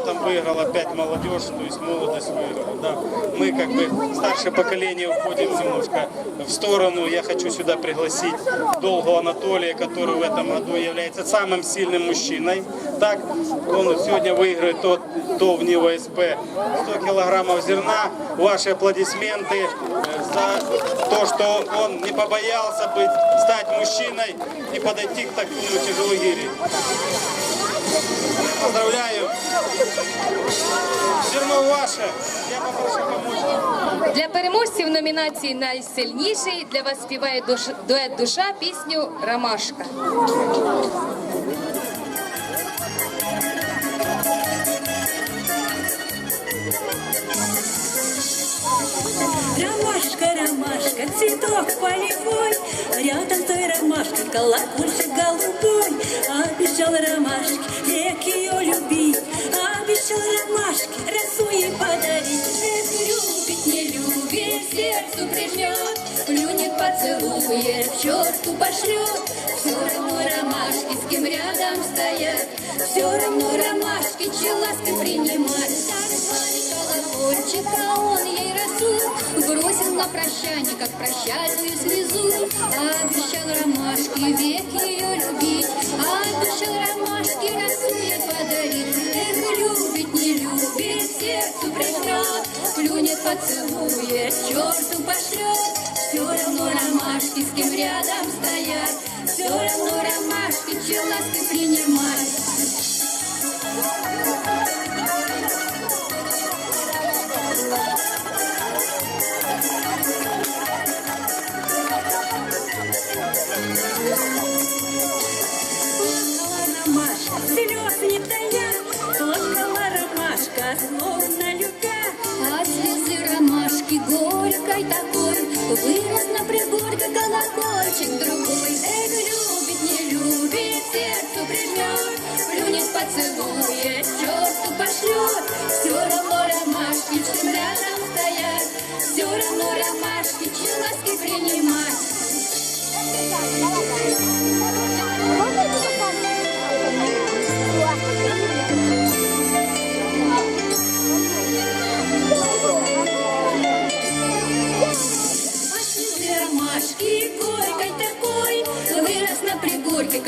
чемпионатом выиграл опять молодежь, то есть молодость выиграла. Да. Мы как бы старшее поколение уходим немножко в сторону. Я хочу сюда пригласить Долгого Анатолия, который в этом году является самым сильным мужчиной. Так, он сегодня выиграет тот, то в Нива СП 100 килограммов зерна. Ваши аплодисменты э, за то, что он не побоялся быть, стать мужчиной и подойти к такому тяжелогире. Поздравляю! Для переможців номінації Найсильніший для вас співає душ- дует душа пісню Ромашка. Ромашка, ромашка, цветок полевой, Рядом с той ромашкой колокольчик голубой. Обещал ромашке век ее любить, Обещал ромашке сердцу прижмет, Плюнет, поцелует, к черту пошлет. Все равно ромашки, с кем рядом стоят, Все равно ромашки, че лаской принимать. Колокольчика, он ей росу Бросил на прощание, как прощальную слезу. Обещал ромашки век ее любить, Обещал ромашки ей подарить. Эх, любит, не любит, сердцу прижмет, Плюнет, поцелует, черту пошлет. Все равно ромашки, с кем рядом стоят, Все равно ромашки, че ласки принимать. Слез не тая, Плакала ромашка, словно любя. Горькой такой Вырос на пригорке колокольчик. Другой Эх, любит, не любит, сердцу прижмет Плюнет, поцелует,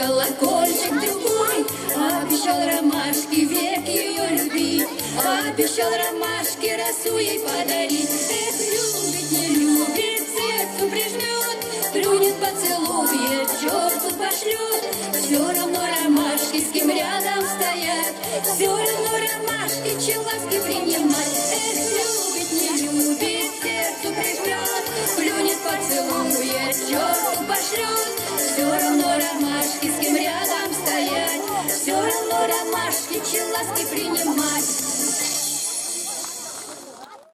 колокольчик другой. Обещал ромашки век ее любить, Обещал ромашки росу ей подарить. Эх, любит, не любит, сердцу прижмет, Плюнет, поцелует, черту пошлет. Все равно ромашки, с кем рядом стоят, Все равно ромашки, че ласки принимать. Эх, любит, не любит, сердцу прижмет, Плюнет, поцелует, черту Все равно ромашки, че ласки принимать.